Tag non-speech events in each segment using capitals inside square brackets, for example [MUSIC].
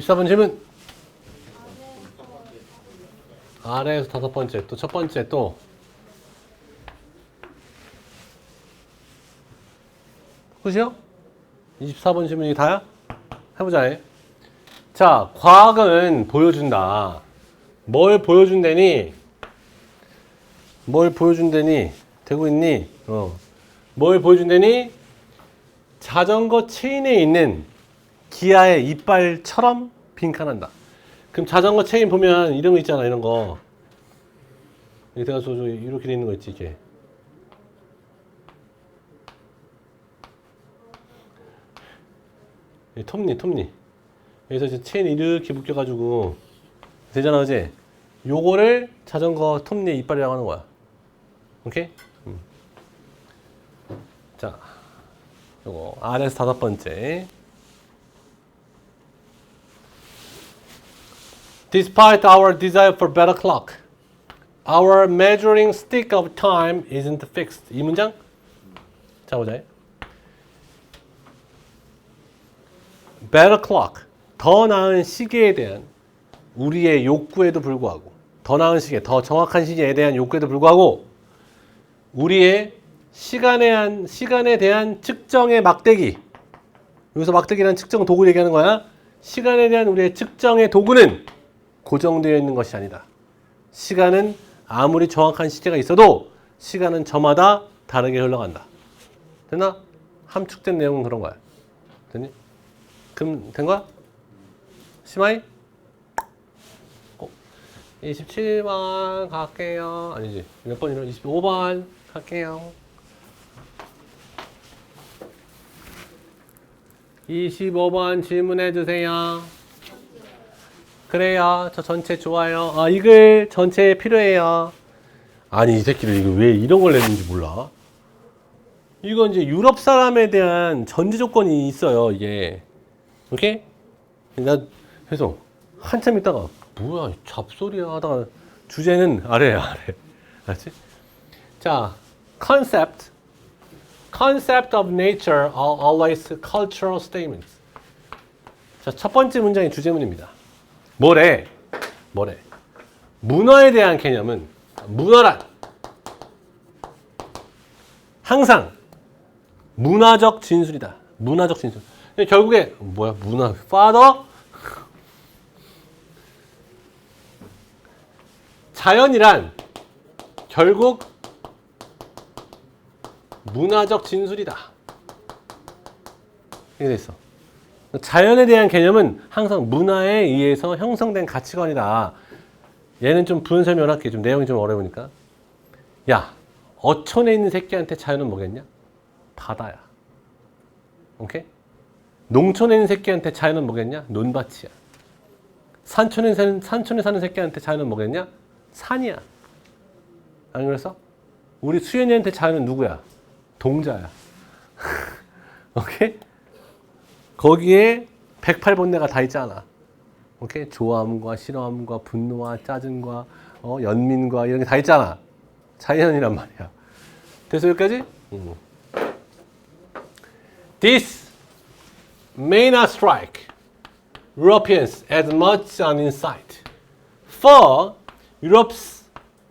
24번 질문. 아래에서 다섯 번째, 또 첫 번째, 또. 끝이요? 24번 질문이 다야? 해보자. 해. 자, 과학은 보여준다. 뭘 보여준다니? 뭘 보여준다니? 되고 있니? 어. 뭘 보여준다니? 자전거 체인에 있는 기아의 이빨처럼 빈칸한다. 그럼 자전거 체인 보면 이런 거 있잖아, 이런 거. 이렇게 돼가지고 이렇게 돼 있는 거 있지, 이게. 이 톱니, 톱니. 여기서 이제 체인 이렇게 묶여가지고 되잖아, 그지? 요거를 자전거 톱니의 이빨이라고 하는 거야. 오케이? 음. 자, 요거 아래에서 다섯 번째. Despite our desire for better clock, our measuring stick of time isn't fixed. 이 문장? 자, 보자. better clock. 더 나은 시계에 대한 우리의 욕구에도 불구하고 더 나은 시계, 더 정확한 시계에 대한 욕구에도 불구하고 우리의 시간에 한 시간에 대한 측정의 막대기. 여기서 막대기라는 측정 도구 얘기하는 거야. 시간에 대한 우리의 측정의 도구는 고정되어 있는 것이 아니다. 시간은 아무리 정확한 시계가 있어도 시간은 저마다 다르게 흘러간다. 됐나? 함축된 내용은 그런 거야. 됐니? 그럼 된 거야? 심하이? 어, 27번 갈게요. 아니지. 몇 번이로? 25번 갈게요. 25번 질문해 주세요. 그래요. 저 전체 좋아요. 아, 이 글 전체 필요해요. 아니, 이 새끼들 이거 왜 이런 걸 냈는지 몰라. 이건 이제 유럽 사람에 대한 전제 조건이 있어요, 이게. 오케이? 나 그래서 한참 있다가 뭐야 이 잡소리야 하다가 주제는 아래야 아래 알았지? 자 concept concept of nature are always cultural statements 자 첫 번째 문장이 주제문입니다 뭐래? 뭐래? 문화에 대한 개념은 문화란 항상 문화적 진술이다. 문화적 진술. 결국에 뭐야? 문화 father? 자연이란 결국 문화적 진술이다. 이렇게 돼 있어. 자연에 대한 개념은 항상 문화에 의해서 형성된 가치관이다. 얘는 좀 부연 설명할게. 좀 내용이 좀 어려우니까. 야, 어촌에 있는 새끼한테 자연은 뭐겠냐? 바다야. 오케이? 농촌에 있는 새끼한테 자연은 뭐겠냐? 논밭이야. 산촌에 사는, 산촌에 사는 새끼한테 자연은 뭐겠냐? 산이야. 안 그래서? 우리 수연이한테 자연은 누구야? 동자야. [LAUGHS] 오케이? 거기에 108번뇌가 다 있잖아. 오케이? 좋아함과 싫어함과 분노와 짜증과 어, 연민과 이런 게 다 있잖아. 자연이란 말이야. 됐어 여기까지? 음. This may not strike Europeans as much on insight. For Europe's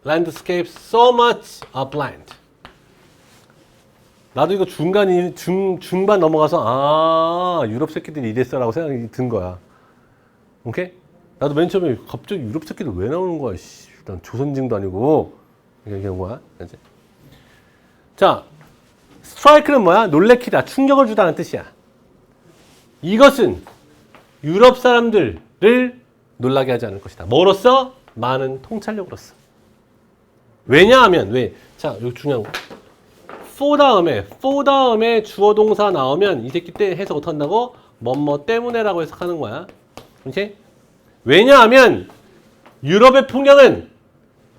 landscapes so much are bland. 나도 이거 중간 중 중반 넘어가서 아 유럽 새끼들이 이랬어라고 생각이 든 거야. 오케이? 나도 맨 처음에 갑자기 유럽 새끼들 왜 나오는 거야? 씨, 난 조선징도 아니고 얘기한 거야. 이제. 자, 스트라이크는 뭐야? 놀래키다, 충격을 주다는 뜻이야. 이것은 유럽 사람들을 놀라게 하지 않을 것이다. 뭐로써? 많은 통찰력으로서. 왜냐하면 왜? 자, 여기 중요한 거. For 다음에 for 다음에 주어 동사 나오면 이 새끼 때 해석 어떻게 한다고? 뭐뭐 때문에라고 해석하는 거야. 오케이? 왜냐하면 유럽의 풍경은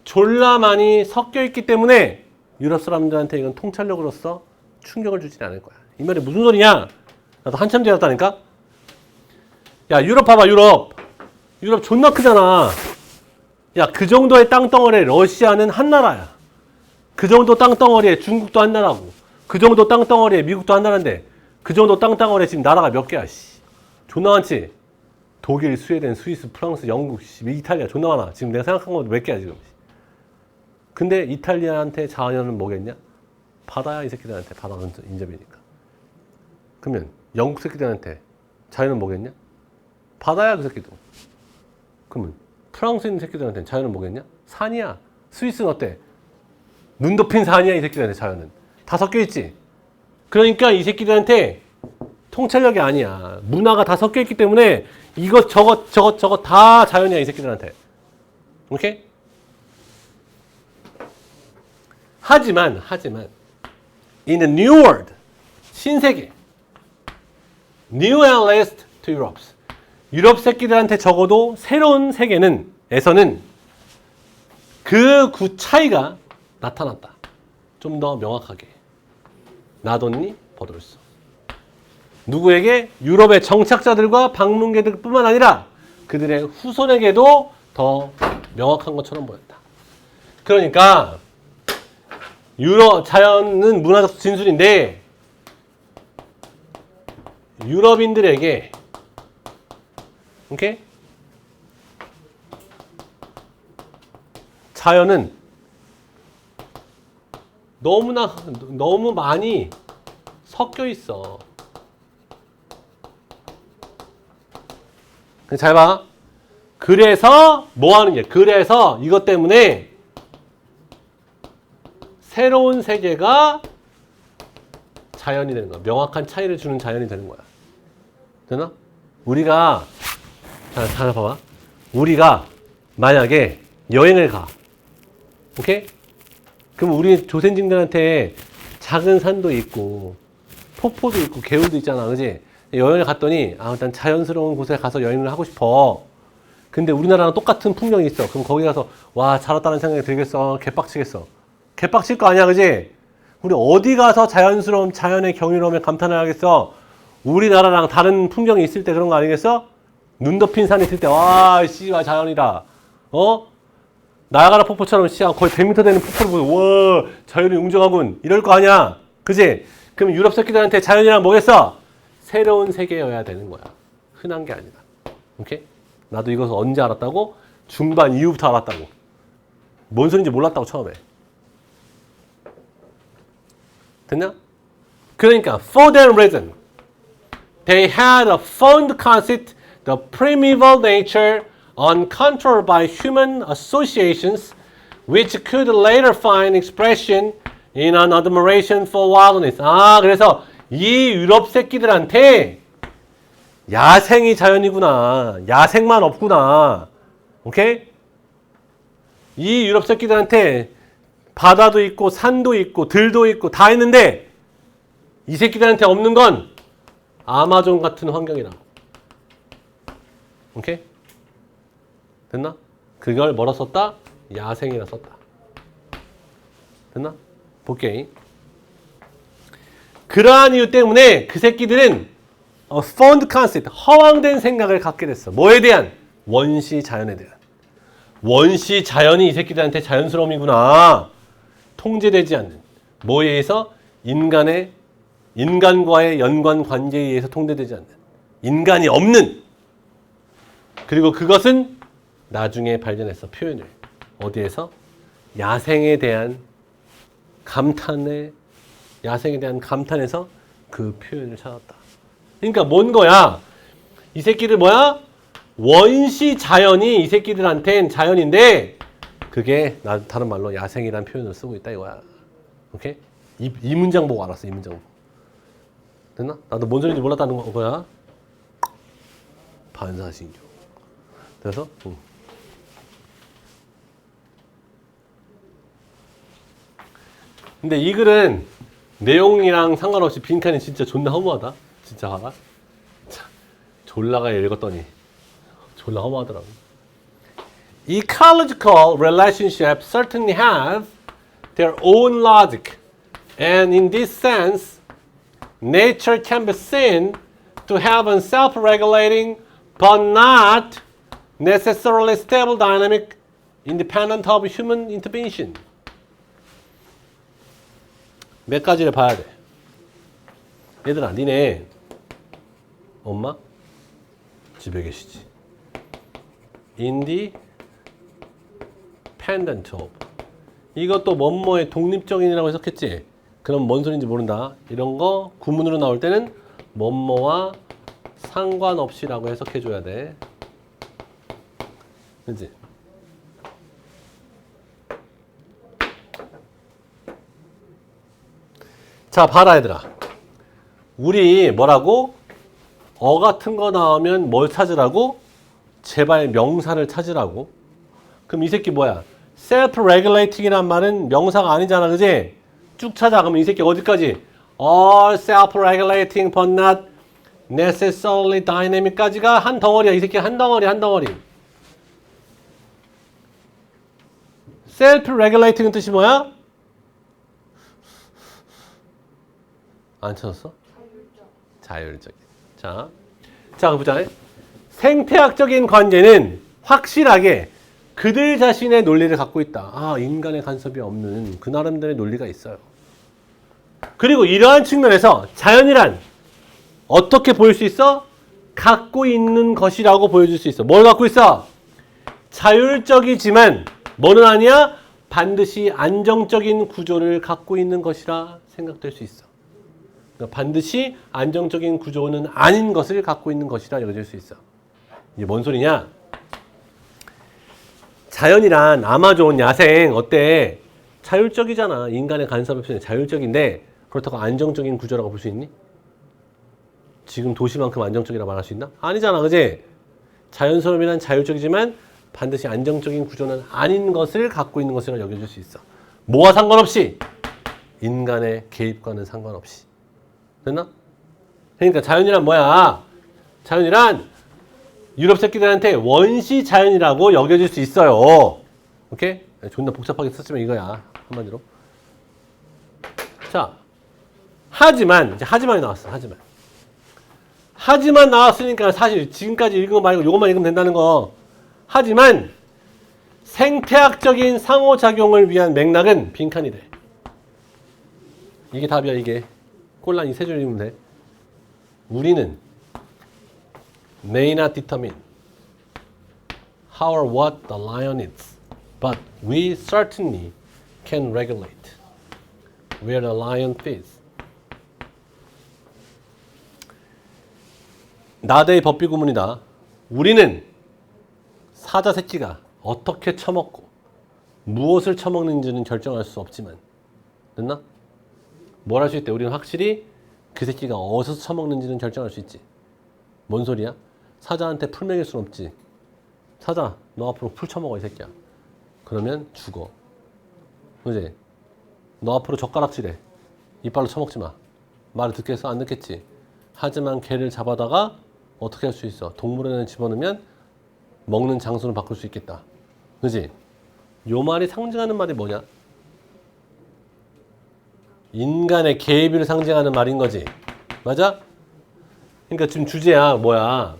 졸라 많이 섞여 있기 때문에 유럽 사람들한테 이건 통찰력으로서 충격을 주진 않을 거야. 이 말이 무슨 소리냐? 나도 한참 되었다니까? 야, 유럽 봐봐, 유럽. 유럽 존나 크잖아. 야, 그 정도의 땅덩어리에 러시아는 한 나라야. 그 정도 땅덩어리에 중국도 한 나라고. 그 정도 땅덩어리에 미국도 한 나라인데, 그 정도 땅덩어리에 지금 나라가 몇 개야, 씨. 존나 많지? 독일, 스웨덴, 스위스, 프랑스, 영국, 씨, 이탈리아 존나 많아. 지금 내가 생각한 것도 몇 개야 지금. 근데 이탈리아한테 자연은 뭐겠냐? 바다야 이 새끼들한테 바다 인접이니까. 그러면 영국 새끼들한테 자연은 뭐겠냐? 바다야 그 새끼도. 그러면 프랑스 있는 새끼들한테 자연은 뭐겠냐? 산이야. 스위스는 어때? 눈 덮인 산이야 이 새끼들한테 자연은. 다 섞여 있지. 그러니까 이 새끼들한테 통찰력이 아니야. 문화가 다 섞여 있기 때문에 이것 저것 저것 저것 다 자연이야 이 새끼들한테. 오케이? 하지만 하지만 in the new world 신세계 new and last to Europe 유럽 새끼들한테 적어도 새로운 세계는 에서는 그 구 차이가 나타났다. 좀 더 명확하게. 나돈니 버돌소. 누구에게? 유럽의 정착자들과 방문객들뿐만 아니라 그들의 후손에게도 더 명확한 것처럼 보였다. 그러니까 유럽 자연은 문화적 진술인데 유럽인들에게 오케이? 자연은 너무나 너무 많이 섞여 있어. 잘 봐. 그래서 뭐 하는 게? 그래서 이것 때문에 새로운 세계가 자연이 되는 거야. 명확한 차이를 주는 자연이 되는 거야. 되나? 우리가 자, 자 봐봐. 우리가 만약에 여행을 가. 오케이? 그럼 우리 조센징들한테 작은 산도 있고 폭포도 있고 개울도 있잖아. 그지? 여행을 갔더니 아, 일단 자연스러운 곳에 가서 여행을 하고 싶어. 근데 우리나라랑 똑같은 풍경이 있어. 그럼 거기 가서 와, 잘 왔다는 생각이 들겠어. 개빡치겠어. 개빡칠 거 아니야. 그지? 우리 어디 가서 자연스러운 자연의 경이로움에 감탄을 하겠어? 우리나라랑 다른 풍경이 있을 때 그런 거 아니겠어? 눈 덮인 산이 있을 때, 와, 씨, 와, 자연이다. 어? 나야가라 폭포처럼 씨, 거의 100m 되는 폭포를 보고, 와, 자연이 웅장하군. 이럴 거 아니야. 그지? 그럼 유럽 새끼들한테 자연이란 뭐겠어? 새로운 세계여야 되는 거야. 흔한 게 아니다. 오케이? 나도 이것을 언제 알았다고? 중반 이후부터 알았다고. 뭔 소린지 몰랐다고, 처음에. 됐냐? 그러니까, for that reason, they had a fond conceit, the primeval nature, uncontrolled by human associations, which could later find expression in an admiration for wildness. 아, 그래서 이 유럽 새끼들한테 야생이 자연이구나. 야생만 없구나. 오케이? 이 유럽 새끼들한테 바다도 있고 산도 있고 들도 있고 다 있는데 이 새끼들한테 없는 건 아마존 같은 환경이다. 오케이? 됐나? 그걸 뭐라 썼다? 야생이라 썼다. 됐나? 볼게. 그러한 이유 때문에 그 새끼들은 어, fond concept, 허황된 생각을 갖게 됐어. 뭐에 대한? 원시 자연에 대한. 원시 자연이 이 새끼들한테 자연스러움이구나. 통제되지 않는. 뭐에 의해서? 인간의, 인간과의 연관 관계에 의해서 통제되지 않는. 인간이 없는. 그리고 그것은 나중에 발견했어. 표현을. 어디에서? 야생에 대한 감탄에, 야생에 대한 감탄에서 그 표현을 찾았다. 그러니까 뭔 거야? 이 새끼들 뭐야? 원시 자연이 이 새끼들한텐 자연인데 그게 나 다른 말로 야생이라는 표현을 쓰고 있다 이거야. 오케이? 이, 이 문장 보고 알았어. 이 문장 보고. 됐나? 나도 뭔 소리인지 몰랐다는 거- 거야. 반사신경. 그래서 응. 근데 이 글은 내용이랑 상관없이 빈칸이 진짜 존나 허무하다. 진짜 봐라. 참, 졸라가 읽었더니 졸라 허무하더라고. Ecological relationships certainly have their own logic, and in this sense, nature can be seen to have a self-regulating but not necessarily stable dynamic independent of human intervention. 몇 가지를 봐야 돼. 얘들아, 니네 엄마 집에 계시지. independent of. 이것도 뭐뭐의 독립적인이라고 해석했지? 그럼 뭔 소린지 모른다. 이런 거 구문으로 나올 때는 뭐뭐와 상관없이라고 해석해 줘야 돼. 그지? 자, 봐라, 얘들아. 우리 뭐라고? 어 같은 거 나오면 뭘 찾으라고? 제발 명사를 찾으라고. 그럼 이 새끼 뭐야? self-regulating이란 말은 명사가 아니잖아, 그지? 쭉 찾아. 그럼 이 새끼 어디까지? all self-regulating but not necessarily dynamic까지가 한 덩어리야. 이 새끼 한 덩어리, 한 덩어리. self-regulating은 뜻이 뭐야? 안 찾았어? 자율적인. 자, 자 보자. 생태학적인 관계는 확실하게 그들 자신의 논리를 갖고 있다. 아, 인간의 간섭이 없는 그 나름대로의 논리가 있어요. 그리고 이러한 측면에서 자연이란 어떻게 보일 수 있어? 갖고 있는 것이라고 보여줄 수 있어. 뭘 갖고 있어? 자율적이지만 뭐는 아니야? 반드시 안정적인 구조를 갖고 있는 것이라 생각될 수 있어. 그러니까 반드시 안정적인 구조는 아닌 것을 갖고 있는 것이라 여겨질 수 있어. 이게 뭔 소리냐? 자연이란 아마존 야생 어때? 자율적이잖아. 인간의 간섭 없이 자율적인데 그렇다고 안정적인 구조라고 볼 수 있니? 지금 도시만큼 안정적이라 말할 수 있나? 아니잖아, 그지? 자연스러움이란 자율적이지만 반드시 안정적인 구조는 아닌 것을 갖고 있는 것이라 여겨질 수 있어. 뭐와 상관없이 인간의 개입과는 상관없이. 됐나? 그러니까 자연이란 뭐야? 자연이란 유럽 새끼들한테 원시 자연이라고 여겨질 수 있어요. 오케이? 존나 복잡하게 썼지만 이거야. 한마디로. 자, 하지만, 이제 하지만이 나왔어. 하지만. 하지만 나왔으니까 사실 지금까지 읽은 거 말고 이것만 읽으면 된다는 거. 하지만 생태학적인 상호작용을 위한 맥락은 빈칸이 돼. 이게 답이야, 이게. 꼴란 이세줄 읽으면 돼. 우리는 may not determine how or what the lion is, but we certainly can regulate where the lion feeds. 나대의 법비 구문이다. 우리는 사자 새끼가 어떻게 처먹고 무엇을 처먹는지는 결정할 수 없지만 됐나? 뭘 할 수 있대? 우리는 확실히 그 새끼가 어디서 처먹는지는 결정할 수 있지. 뭔 소리야? 사자한테 풀 먹일 순 없지. 사자, 너 앞으로 풀 처먹어, 이 새끼야. 그러면 죽어. 그지? 너 앞으로 젓가락질해. 이빨로 처먹지 마. 말을 듣겠어? 안 듣겠지? 하지만 개를 잡아다가 어떻게 할 수 있어? 동물원에 집어넣으면 먹는 장소를 바꿀 수 있겠다. 그지? 요 말이 상징하는 말이 뭐냐? 인간의 개입을 상징하는 말인 거지. 맞아? 그러니까 지금 주제야 뭐야?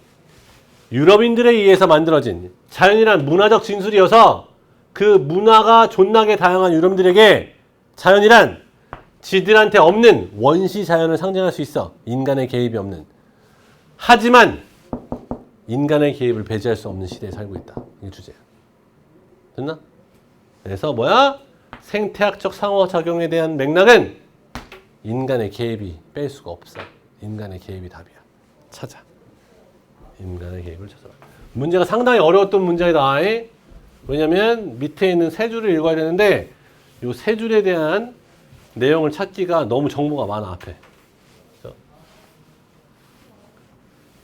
유럽인들에 의해서 만들어진 자연이란 문화적 진술이어서 그 문화가 존나게 다양한 유럽인들에게 자연이란 지들한테 없는 원시 자연을 상징할 수 있어. 인간의 개입이 없는. 하지만 인간의 개입을 배제할 수 없는 시대에 살고 있다. 이게 주제야. 됐나? 그래서 뭐야? 생태학적 상호작용에 대한 맥락은 인간의 개입이 뺄 수가 없어. 인간의 개입이 답이야. 찾아. 인간의 개입을 찾아라. 문제가 상당히 어려웠던 문제다. 에? 왜냐면 밑에 있는 세 줄을 읽어야 되는데 이세 줄에 대한 내용을 찾기가 너무 정보가 많아 앞에.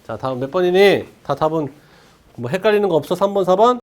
자 다음 몇 번이니? 다 답은 뭐 헷갈리는 거 없어? 3번, 4번?